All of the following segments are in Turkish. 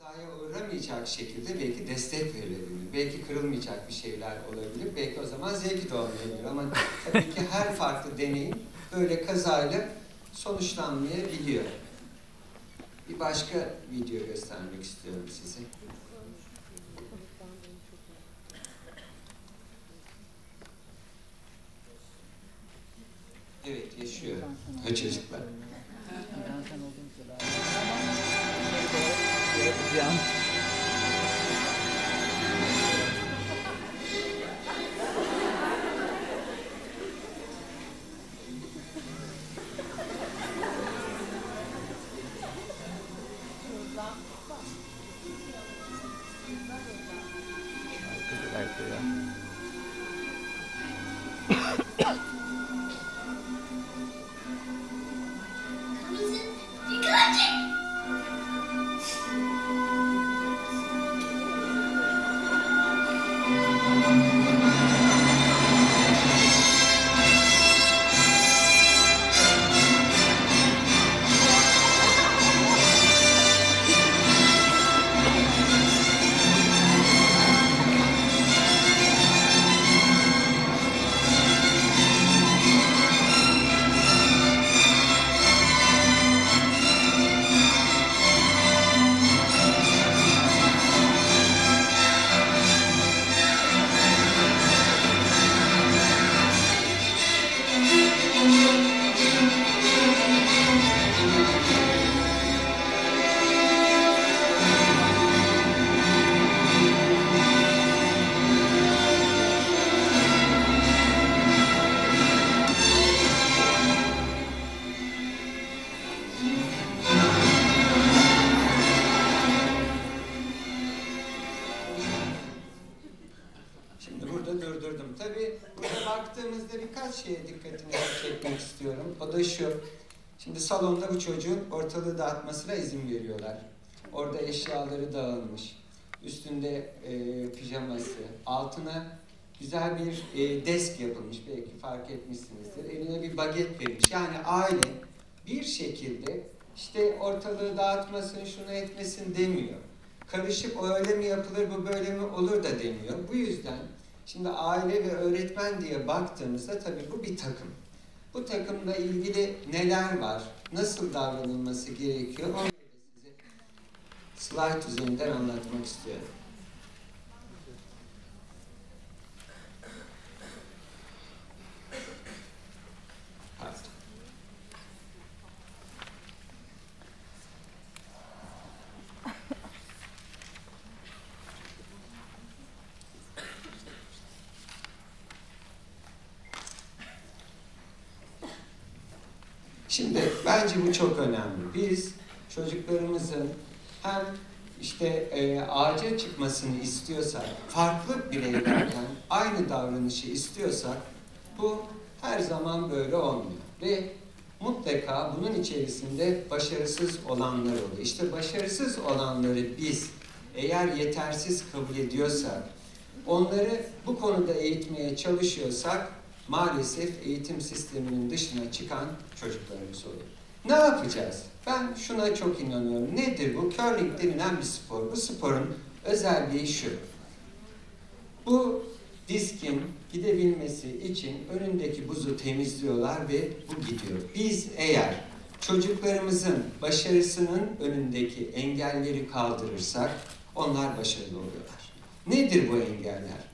kazaya uğramayacak şekilde belki destek verilebilir. Belki kırılmayacak bir şeyler olabilir. Belki o zaman zevki de olmayabilir. Ama tabii ki her farklı deneyim böyle kazayla sonuçlanmayabiliyor. Bir başka video göstermek istiyorum size. Evet, yaşıyor o çocuklar. Şimdi burada durdurdum. Tabii burada baktığımızda birkaç şeye dikkatini çekmek istiyorum. O da şu. Şimdi salonda bu çocuğun ortalığı dağıtmasına izin veriyorlar. Orada eşyaları dağılmış. Üstünde e, pijaması, altına güzel bir e, desk yapılmış. Belki fark etmişsinizdir. Eline bir baget verilmiş. Yani aile bir şekilde işte ortalığı dağıtmasın, şunu etmesin demiyor. Karışık o öyle mi yapılır, bu böyle mi olur da demiyor. Bu yüzden şimdi aile ve öğretmen diye baktığımızda tabii bu bir takım. Bu takımla ilgili neler var, nasıl davranılması gerekiyor da size slide üzerinden anlatmak istiyorum. Pardon. Şimdi bence bu çok önemli. Biz çocuklarımızın hem işte e, ağaca çıkmasını istiyorsak, farklı bireylerden aynı davranışı istiyorsak bu her zaman böyle olmuyor. Ve mutlaka bunun içerisinde başarısız olanlar oluyor. İşte başarısız olanları biz eğer yetersiz kabul ediyorsak, onları bu konuda eğitmeye çalışıyorsak maalesef eğitim sisteminin dışına çıkan çocuklarımız oluyor. Ne yapacağız? Ben şuna çok inanıyorum. Nedir bu? Curling denilen bir spor. Bu sporun özelliği şu. Bu diskin gidebilmesi için önündeki buzu temizliyorlar ve bu gidiyor. Biz eğer çocuklarımızın başarısının önündeki engelleri kaldırırsak onlar başarılı oluyorlar. Nedir bu engeller?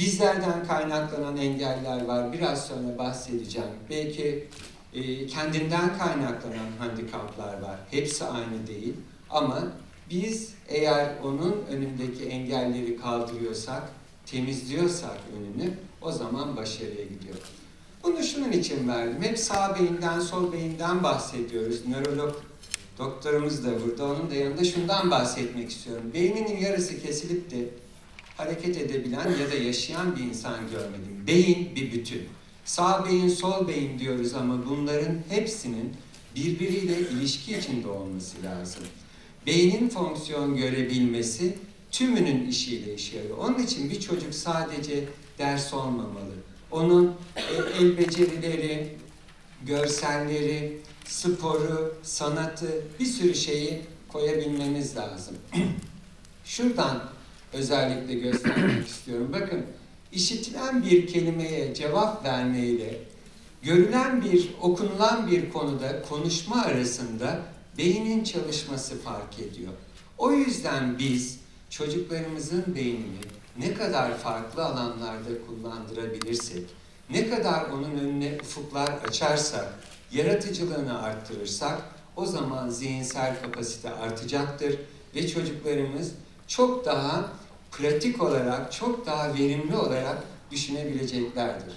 Bizlerden kaynaklanan engeller var. Biraz sonra bahsedeceğim. Belki e, kendinden kaynaklanan handikaplar var. Hepsi aynı değil. Ama biz eğer onun önündeki engelleri kaldırıyorsak, temizliyorsak önünü, o zaman başarıya gidiyor. Bunu şunun için verdim. Hep sağ beyinden, sol beyinden bahsediyoruz. Nörolog doktorumuz da burada. Onun da yanında şundan bahsetmek istiyorum. Beyninin yarısı kesilip de hareket edebilen ya da yaşayan bir insan görmedim. Beyin bir bütün. Sağ beyin, sol beyin diyoruz ama bunların hepsinin birbiriyle ilişki içinde olması lazım. Beynin fonksiyon görebilmesi tümünün işiyle işe. Onun için bir çocuk sadece ders olmamalı. Onun el becerileri, görselleri, sporu, sanatı, bir sürü şeyi koyabilmemiz lazım. Şuradan özellikle göstermek istiyorum. Bakın işitilen bir kelimeye cevap vermeyle görülen bir, okunulan bir konuda konuşma arasında beynin çalışması fark ediyor. O yüzden biz çocuklarımızın beynini ne kadar farklı alanlarda kullandırabilirsek, ne kadar onun önüne ufuklar açarsak, yaratıcılığını arttırırsak o zaman zihinsel kapasite artacaktır ve çocuklarımız çok daha pratik olarak, çok daha verimli olarak düşünebileceklerdir.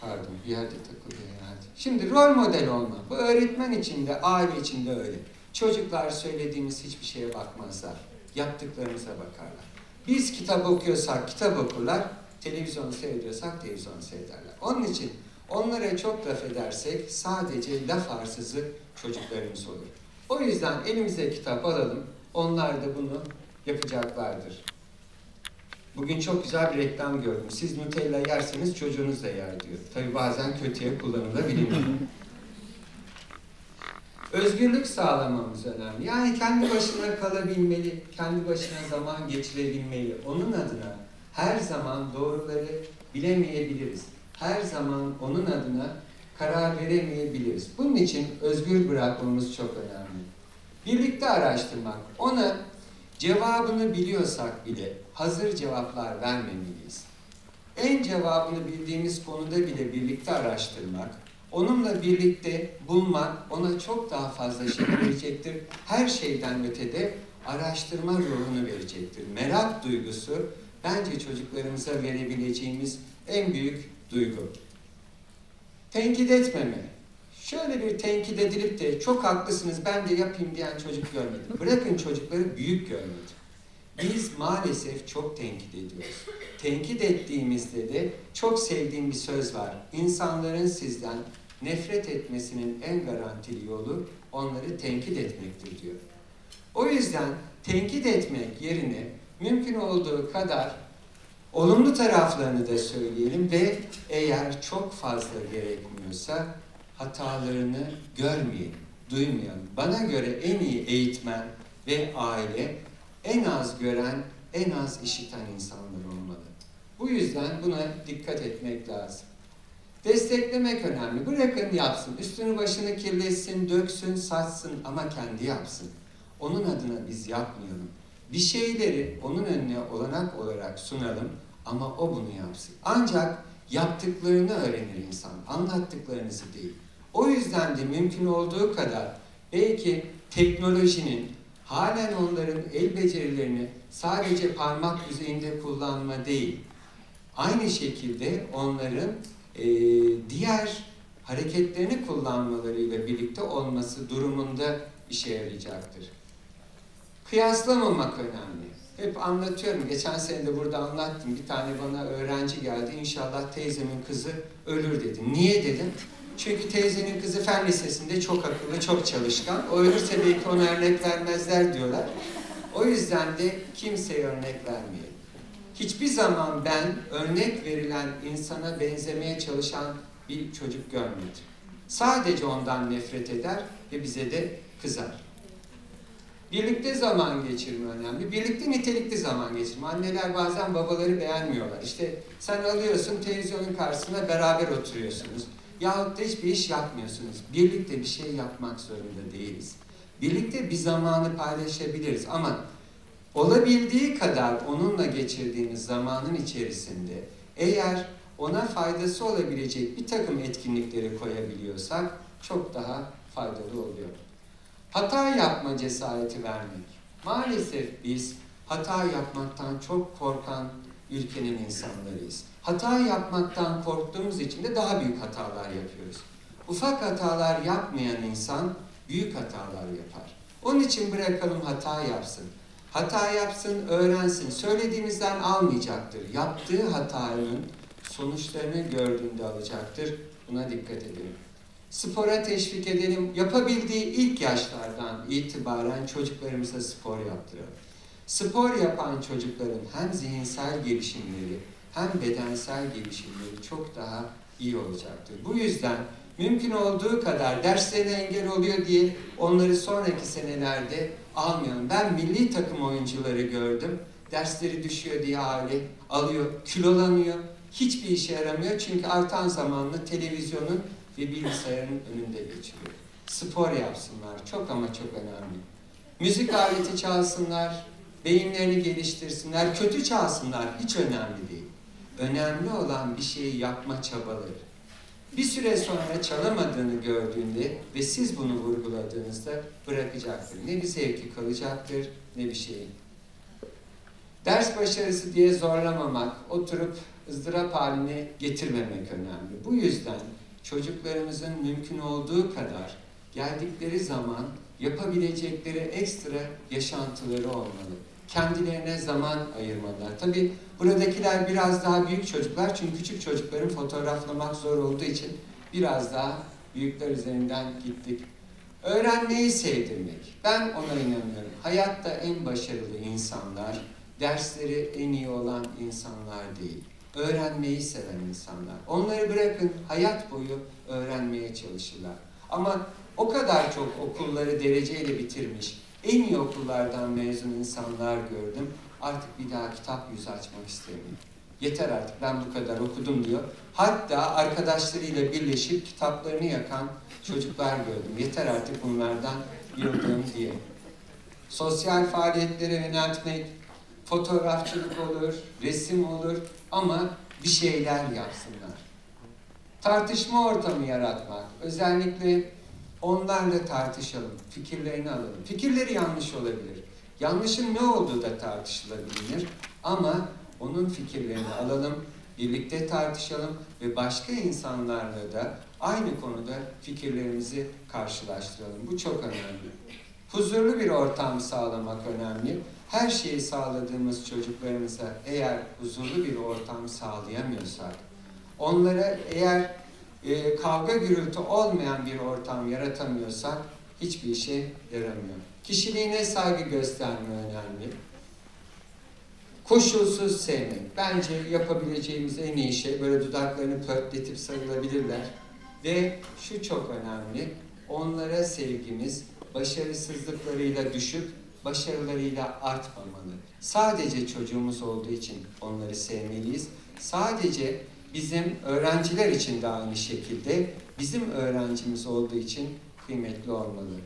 Pardon, bir yerde takılıyor herhalde. Şimdi rol model olma. Bu öğretmen için de, aile için de öyle. Çocuklar söylediğimiz hiçbir şeye bakmazlar. Yaptıklarımıza bakarlar. Biz kitap okuyorsak kitap okurlar, televizyon seyrediyorsak televizyon seyrederler. Onun için onlara çok laf edersek sadece laf arsızı çocuklarımız olur. O yüzden elimize kitap alalım, onlar da bunu yapacaklardır. Bugün çok güzel bir reklam gördüm. Siz Nutella yerseniz çocuğunuz da yer diyor. Tabi bazen kötüye kullanılabiliyor. Özgürlük sağlamamız önemli. Yani kendi başına kalabilmeli, kendi başına zaman geçirebilmeli. Onun adına her zaman doğruları bilemeyebiliriz. Her zaman onun adına karar veremeyebiliriz. Bunun için özgür bırakmamız çok önemli. Birlikte araştırmak, ona cevabını biliyorsak bile hazır cevaplar vermemeliyiz. En cevabını bildiğimiz konuda bile birlikte araştırmak, onunla birlikte bulmak ona çok daha fazla şey verecektir. Her şeyden ötede araştırma ruhunu verecektir. Merak duygusu bence çocuklarımıza verebileceğimiz en büyük duygu. Tenkit etmeme. Şöyle bir tenkit edilip de çok haklısınız ben de yapayım diyen çocuk görmedim. Bırakın çocukları büyük görmedim. Biz maalesef çok tenkit ediyoruz. Tenkit ettiğimizde de çok sevdiğim bir söz var. İnsanların sizden nefret etmesinin en garantili yolu onları tenkit etmektir diyor. O yüzden tenkit etmek yerine mümkün olduğu kadar olumlu taraflarını da söyleyelim ve eğer çok fazla gerekmiyorsa hatalarını görmeyelim, duymayalım. Bana göre en iyi eğitmen ve aile en az gören, en az işiten insanlar olmalı. Bu yüzden buna dikkat etmek lazım. Desteklemek önemli. Bırakın yapsın. Üstünü başını kirletsin, döksün, saçsın ama kendi yapsın. Onun adına biz yapmayalım. Bir şeyleri onun önüne olanak olarak sunalım ama o bunu yapsın. Ancak yaptıklarını öğrenir insan, anlattıklarınızı değil. O yüzden de mümkün olduğu kadar belki teknolojinin halen onların el becerilerini sadece parmak düzeyinde kullanma değil, aynı şekilde onların e, diğer hareketlerini kullanmalarıyla birlikte olması durumunda işe yarayacaktır. Kıyaslamamak önemli. Hep anlatıyorum. Geçen sene de burada anlattım. Bir tane bana öğrenci geldi. İnşallah teyzemin kızı ölür dedi. Niye dedim? Çünkü teyzenin kızı fen lisesinde çok akıllı, çok çalışkan. O ölürse belki ona örnek vermezler diyorlar. O yüzden de kimseye örnek vermeyelim. Hiçbir zaman ben örnek verilen insana benzemeye çalışan bir çocuk görmedim. Sadece ondan nefret eder ve bize de kızar. Birlikte zaman geçirme önemli. Birlikte nitelikli zaman geçirme. Anneler bazen babaları beğenmiyorlar. İşte sen alıyorsun televizyonun karşısında beraber oturuyorsunuz. Yahut da hiçbir iş yapmıyorsunuz. Birlikte bir şey yapmak zorunda değiliz. Birlikte bir zamanı paylaşabiliriz ama olabildiği kadar onunla geçirdiğimiz zamanın içerisinde eğer ona faydası olabilecek bir takım etkinlikleri koyabiliyorsak çok daha faydalı oluyor. Hata yapma cesareti vermek. Maalesef biz hata yapmaktan çok korkan ülkenin insanlarıyız. Hata yapmaktan korktuğumuz için de daha büyük hatalar yapıyoruz. Ufak hatalar yapmayan insan büyük hatalar yapar. Onun için bırakalım hata yapsın. Hata yapsın, öğrensin. Söylediğimizden almayacaktır. Yaptığı hatanın sonuçlarını gördüğünde alacaktır. Buna dikkat edelim. Spora teşvik edelim. Yapabildiği ilk yaşlardan itibaren çocuklarımıza spor yaptıralım. Spor yapan çocukların hem zihinsel gelişimleri hem bedensel gelişimleri çok daha iyi olacaktır. Bu yüzden mümkün olduğu kadar derslerine engel oluyor diye onları sonraki senelerde almayalım. Ben milli takım oyuncuları gördüm. Dersleri düşüyor diye hali alıyor, kilolanıyor. Hiçbir işe yaramıyor çünkü artan zamanlı televizyonun ve bilgisayarın önünde geçiriyor. Spor yapsınlar. Çok ama çok önemli. Müzik aleti çalsınlar, beyinlerini geliştirsinler, kötü çalsınlar. Hiç önemli değil. Önemli olan bir şeyi yapma çabaları. Bir süre sonra çalamadığını gördüğünde ve siz bunu vurguladığınızda bırakacaktır. Ne bir zevki kalacaktır ne bir şeyi. Ders başarısı diye zorlamamak, oturup ızdırap haline getirmemek önemli. Bu yüzden çocuklarımızın mümkün olduğu kadar geldikleri zaman yapabilecekleri ekstra yaşantıları olmalı. Kendilerine zaman ayırmalılar. Tabi buradakiler biraz daha büyük çocuklar çünkü küçük çocukların fotoğraflamak zor olduğu için biraz daha büyükler üzerinden gittik. Öğrenmeyi sevdirmek. Ben ona inanıyorum. Hayatta en başarılı insanlar, dersleri en iyi olan insanlar değil. Öğrenmeyi seven insanlar. Onları bırakın hayat boyu öğrenmeye çalışırlar. Ama o kadar çok okulları dereceyle bitirmiş, en iyi okullardan mezun insanlar gördüm. Artık bir daha kitap yüzü açmak istemiyorum. Yeter artık ben bu kadar okudum diyor. Hatta arkadaşlarıyla birleşip kitaplarını yakan çocuklar gördüm. Yeter artık bunlardan yıldım diye. Sosyal faaliyetlere yöneltmek, fotoğrafçılık olur, resim olur ama bir şeyler yapsınlar. Tartışma ortamı yaratmak, özellikle onlarla tartışalım, fikirlerini alalım. Fikirleri yanlış olabilir. Yanlışın ne olduğu da tartışılabilir ama onun fikirlerini alalım, birlikte tartışalım ve başka insanlarla da aynı konuda fikirlerimizi karşılaştıralım. Bu çok önemli. Huzurlu bir ortam sağlamak önemli. Her şeyi sağladığımız çocuklarımıza eğer huzurlu bir ortam sağlayamıyorsak, onlara eğer e, kavga gürültü olmayan bir ortam yaratamıyorsak hiçbir işe yaramıyor. Kişiliğine saygı gösterme önemli. Koşulsuz sevmek. Bence yapabileceğimiz en iyi şey böyle dudaklarını pörtletip sarılabilirler. Ve şu çok önemli. Onlara sevgimiz başarısızlıklarıyla düşüp başarılarıyla artmamalı. Sadece çocuğumuz olduğu için onları sevmeliyiz. Sadece bizim öğrenciler için de aynı şekilde bizim öğrencimiz olduğu için kıymetli olmalı.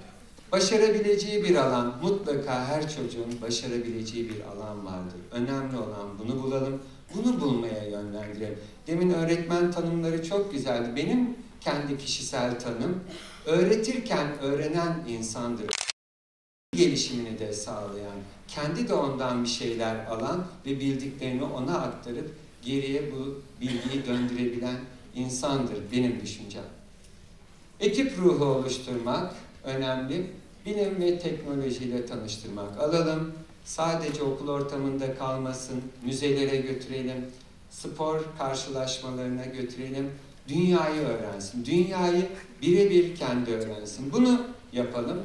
Başarabileceği bir alan, mutlaka her çocuğun başarabileceği bir alan vardır. Önemli olan bunu bulalım, bunu bulmaya yönlendirelim. Demin öğretmen tanımları çok güzeldi. Benim kendi kişisel tanım, öğretirken öğrenen insandır. Gelişimini de sağlayan, kendi de ondan bir şeyler alan ve bildiklerini ona aktarıp geriye bu bilgiyi döndürebilen insandır benim düşüncem. Ekip ruhu oluşturmak önemli. Bilim ve teknolojiyle tanıştırmak. Alalım, sadece okul ortamında kalmasın, müzelere götürelim, spor karşılaşmalarına götürelim, dünyayı öğrensin. Dünyayı birebir kendi öğrensin. Bunu yapalım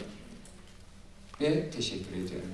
ve teşekkür ediyorum.